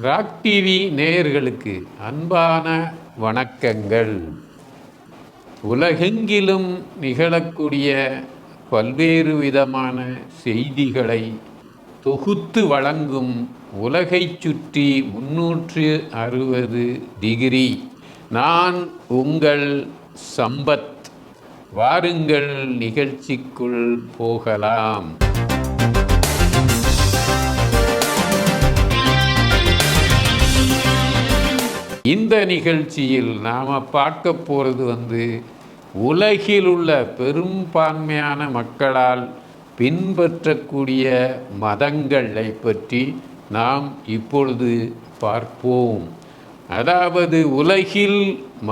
Rock TV நேயர்களுக்கு அன்பான வணக்கங்கள். உலகெங்கிலும் நிகழக்கூடிய பல்வேறு விதமான செய்திகளை தொகுத்து வழங்கும் உலகைச் சுற்றி முன்னூற்று அறுபது டிகிரி. நான் உங்கள் சம்பத். வாருங்கள் நிகழ்ச்சிக்குள் போகலாம். இந்த நிகழ்ச்சியில் நாம் பார்க்க போகிறது வந்து உலகில் உள்ள பெரும்பான்மையான மக்களால் பின்பற்றக்கூடிய மதங்களை பற்றி நாம் இப்பொழுது பார்ப்போம். அதாவது உலகில்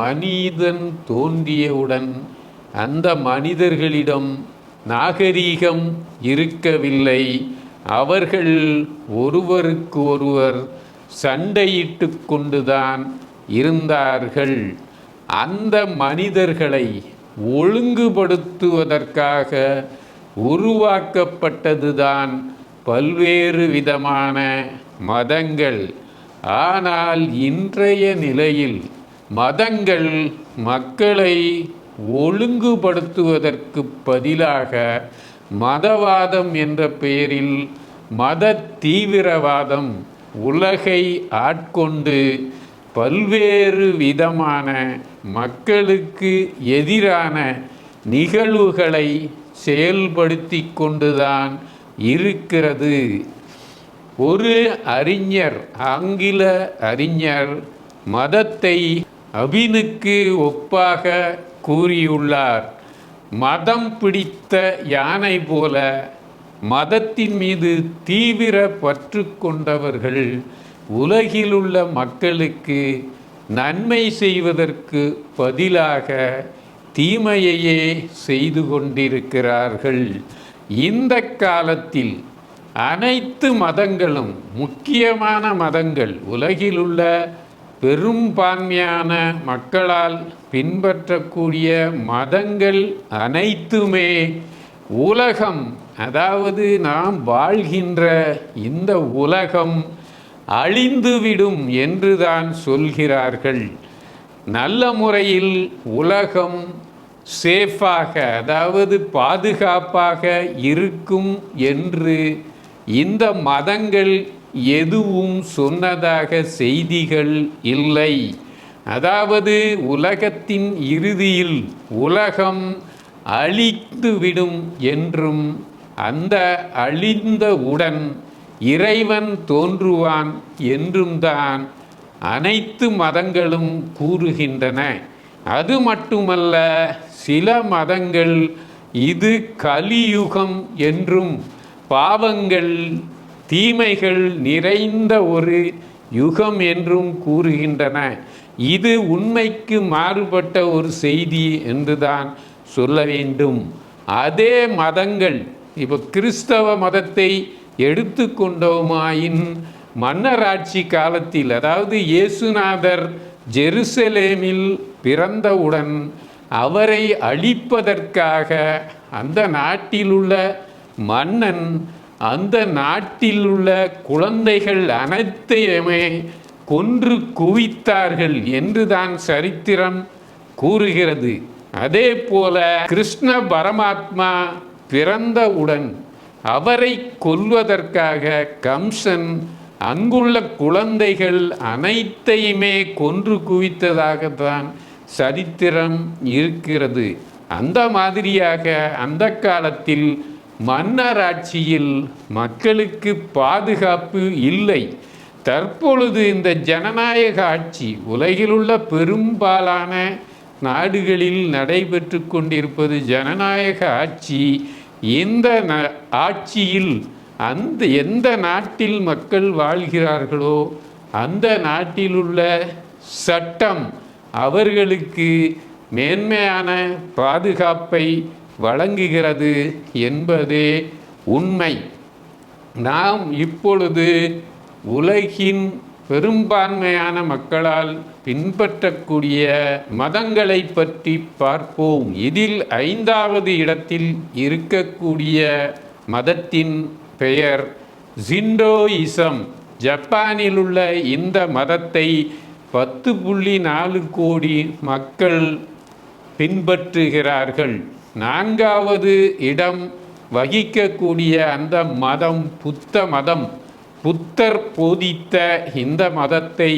மனிதன் தோன்றியவுடன் அந்த மனிதர்களிடம் நாகரீகம் இருக்கவில்லை. அவர்கள் ஒருவருக்கு ஒருவர் சண்டையிட்டு கொண்டுதான் இருந்தார்கள். அந்த மனிதர்களை ஒழுங்குபடுத்துவதற்காக உருவாக்கப்பட்டதுதான் பல்வேறு விதமான மதங்கள். ஆனால் இன்றைய நிலையில் மதங்கள் மக்களை ஒழுங்குபடுத்துவதற்கு பதிலாக மதவாதம் என்ற பெயரில் மத தீவிரவாதம் உலகை ஆட்கொண்டு பல்வேறு விதமான மக்களுக்கு எதிரான நிகழ்வுகளை செயல்படுத்தி கொண்டுதான் இருக்கிறது. ஒரு அறிஞர் ஆங்கில அறிஞர் மதத்தை அபினுக்கு ஒப்பாக கூறியுள்ளார். மதம் பிடித்த யானை போல மதத்தின் மீது தீவிர பற்று கொண்டவர்கள் உலகில் உள்ள மக்களுக்கு நன்மை செய்வதற்கு பதிலாக தீமையையே செய்து கொண்டிருக்கிறார்கள். இந்த காலத்தில் அனைத்து மதங்களும் முக்கியமான மதங்கள் உலகில் உள்ள பெரும்பான்மையான மக்களால் பின்பற்றக்கூடிய மதங்கள் அனைத்துமே உலகம் அதாவது நாம் வாழ்கின்ற இந்த உலகம் அழிந்துவிடும் என்றுதான் சொல்கிறார்கள். நல்ல முறையில் உலகம் சேஃபாக அதாவது பாதுகாப்பாக இருக்கும் என்று இந்த மதங்கள் எதுவும் சொன்னதாக செய்திகள் இல்லை. அதாவது உலகத்தின் இறுதியில் உலகம் அழித்துவிடும் என்றும் அந்த அழிந்தவுடன் இறைவன் தோன்றுவான் என்றும் தான் அனைத்து மதங்களும் கூறுகின்றன. அது மட்டுமல்ல சில மதங்கள் இது கலியுகம் என்றும் பாவங்கள் தீமைகள் நிறைந்த ஒரு யுகம் என்றும் கூறுகின்றன. இது உண்மைக்கு மாறுபட்ட ஒரு செய்தி என்றுதான் சொல்ல வேண்டும். அதே மதங்கள் இப்போ கிறிஸ்தவ மதத்தை எடுத்துக்கொண்டோமாயின் மன்னராட்சி காலத்தில் அதாவது இயேசுநாதர் ஜெருசலேமில் பிறந்தவுடன் அவரை அழிப்பதற்காக அந்த நாட்டிலுள்ள மன்னன் அந்த நாட்டில் உள்ள குழந்தைகள் அனைத்தையுமே கொன்று குவித்தார்கள் என்றுதான் சரித்திரம் கூறுகிறது. அதே போல கிருஷ்ண பரமாத்மா பிறந்தவுடன் அவரை கொல்வதற்காக கம்சன் அங்குள்ள குழந்தைகள் அனைத்தையுமே கொன்று குவித்ததாகத்தான் சரித்திரம் இருக்கிறது. அந்த மாதிரியாக அந்த காலத்தில் மன்னராட்சியில் மக்களுக்கு பாதுகாப்பு இல்லை. தற்பொழுது இந்த ஜனநாயக ஆட்சி உலகிலுள்ள பெரும்பாலான நாடுகளில் நடைபெற்று கொண்டிருப்பது ஜனநாயக ஆட்சி இந்த ந ஆட்சியில் அந்த எந்த நாட்டில் மக்கள் வாழ்கிறார்களோ அந்த நாட்டில் உள்ள சட்டம் அவர்களுக்கு மேன்மையான பாதுகாப்பை வழங்குகிறது என்பதே உண்மை. நாம் இப்பொழுது உலகின் பெரும்பான்மையான மக்களால் பின்பற்றக்கூடிய மதங்களை பற்றி பார்ப்போம். இதில் ஐந்தாவது இடத்தில் இருக்கக்கூடிய மதத்தின் பெயர் ஜிண்டோயிசம். ஜப்பானில் உள்ள இந்த மதத்தை பத்து புள்ளி நாலு கோடி மக்கள் பின்பற்றுகிறார்கள். நான்காவது இடம் வகிக்கக்கூடிய அந்த மதம் புத்த மதம். புத்தர் போதித்த இந்த மதத்தை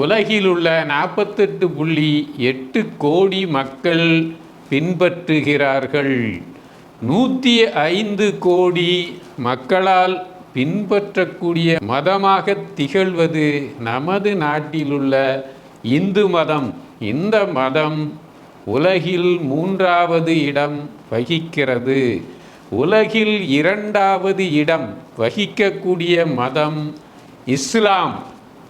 உலகிலுள்ள நாற்பத்தெட்டு புள்ளி எட்டு கோடி மக்கள் பின்பற்றுகிறார்கள். நூற்றி ஐந்து கோடி மக்களால் பின்பற்றக்கூடிய மதமாக திகழ்வது நமது நாட்டிலுள்ள இந்து மதம். இந்த மதம் உலகில் மூன்றாவது இடம் வகிக்கிறது. உலகில் இரண்டாவது இடம் வகிக்கக்கூடிய மதம் இஸ்லாம்.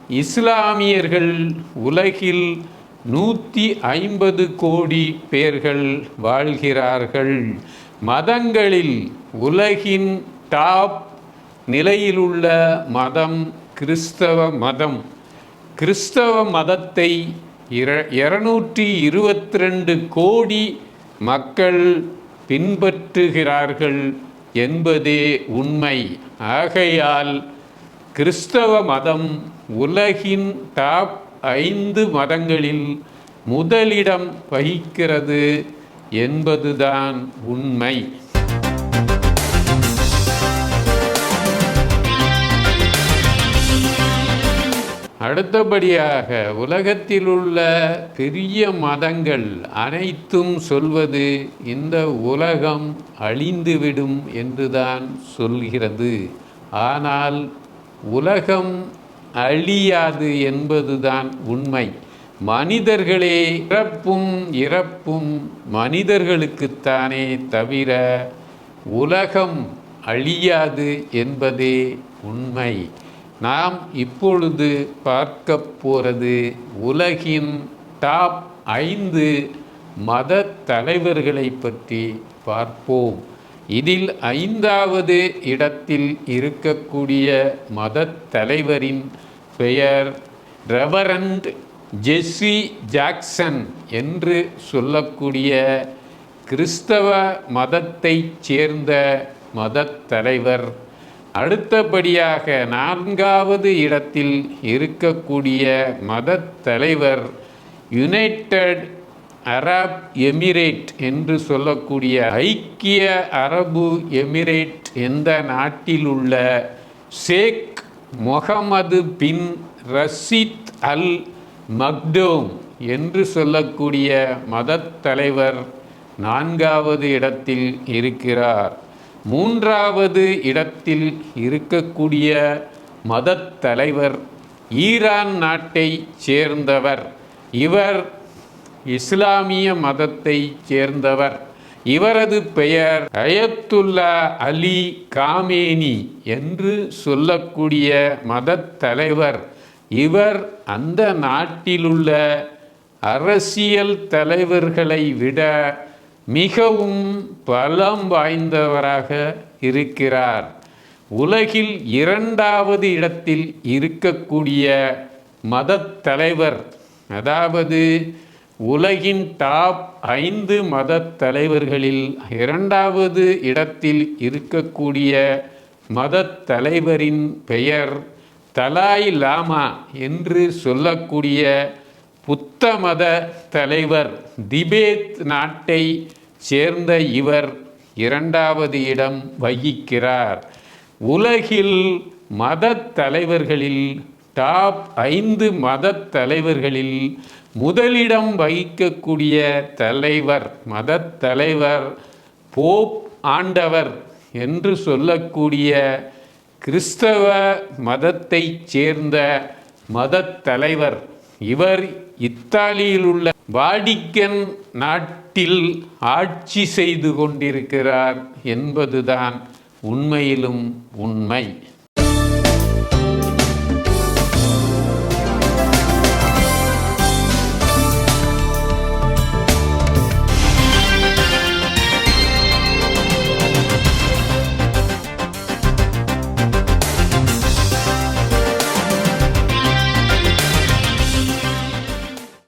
இஸ்லாமியர்கள் உலகில் நூற்றி ஐம்பது கோடி பேர்கள் வாழ்கிறார்கள். மதங்களில் உலகின் டாப் நிலையிலுள்ள மதம் கிறிஸ்தவ மதம். கிறிஸ்தவ மதத்தை இர இரநூற்றி இருபத்தி ரெண்டு கோடி மக்கள் பின்பற்றுகிறார்கள் என்பதே உண்மை. ஆகையால் கிறிஸ்தவ மதம் உலகின் டாப் ஐந்து மதங்களில் முதலிடம் வகிக்கிறது என்பதுதான் உண்மை. அடுத்தபடியாக உலகத்தில் உள்ள பெரிய மதங்கள் அனைத்தும் சொல்வது இந்த உலகம் அழிந்துவிடும் என்றுதான் சொல்கிறது. ஆனால் உலகம் அழியாது என்பதுதான் உண்மை. மனிதர்களே இறப்பும் இறப்பும் மனிதர்களுக்குத்தானே தவிர உலகம் அழியாது என்பதே உண்மை. நாம் இப்பொழுது பார்க்க போகிறது உலகின் டாப் ஐந்து மத தலைவர்களை பற்றி பார்ப்போம். இதில் ஐந்தாவது இடத்தில் இருக்கக்கூடிய மத தலைவரின் பெயர் ரெவரண்ட் ஜெஸ்ஸி ஜாக்சன் என்று சொல்லக்கூடிய கிறிஸ்தவ மதத்தைச் சேர்ந்த மத தலைவர். அடுத்தபடியாக நான்காவது இடத்தில் இருக்கக்கூடிய மத தலைவர் யுனைடெட் அரப் எமிரேட் என்று சொல்லக்கூடிய ஐக்கிய அரபு எமிரேட் எந்த நாட்டில் உள்ள ஷேக் முகமது பின் ரஷீத் அல் மக்டோம் என்று சொல்லக்கூடிய மதத் தலைவர் நான்காவது இடத்தில் இருக்கிறார். மூன்றாவது இடத்தில் இருக்கக்கூடிய மத தலைவர் ஈரான் நாட்டை சேர்ந்தவர். இவர் இஸ்லாமிய மதத்தை சேர்ந்தவர். இவரது பெயர் அயத்துல்லா அலி காமேனி என்று சொல்லக்கூடிய மதத் தலைவர். இவர் அந்த நாட்டிலுள்ள அரசியல் தலைவர்களை விட மிகவும் பலம் வாய்ந்தவராக இருக்கிறார். உலகில் இரண்டாவது இடத்தில் இருக்கக்கூடிய மத தலைவர் அதாவது உலகின் டாப் ஐந்து மத தலைவர்களில் இரண்டாவது இடத்தில் இருக்கக்கூடிய மத தலைவரின் பெயர் தலாய் லாமா என்று சொல்லக்கூடிய புத்த மத தலைவர் திபேத் நாட்டை சேர்ந்த இவர் இரண்டாவது இடம் வகிக்கிறார். உலகில் மத தலைவர்களில் டாப் ஐந்து மத தலைவர்களில் முதலிடம் வகிக்கக்கூடிய தலைவர் மத தலைவர் போப் ஆண்டவர் என்று சொல்லக்கூடிய கிறிஸ்தவ மதத்தைச் சேர்ந்த மத தலைவர் இவர் இத்தாலியில் உள்ள வாடிக்கன் நாட்டில் ஆட்சி செய்து கொண்டிருக்கிறார் என்பதுதான் உண்மையிலும் உண்மை.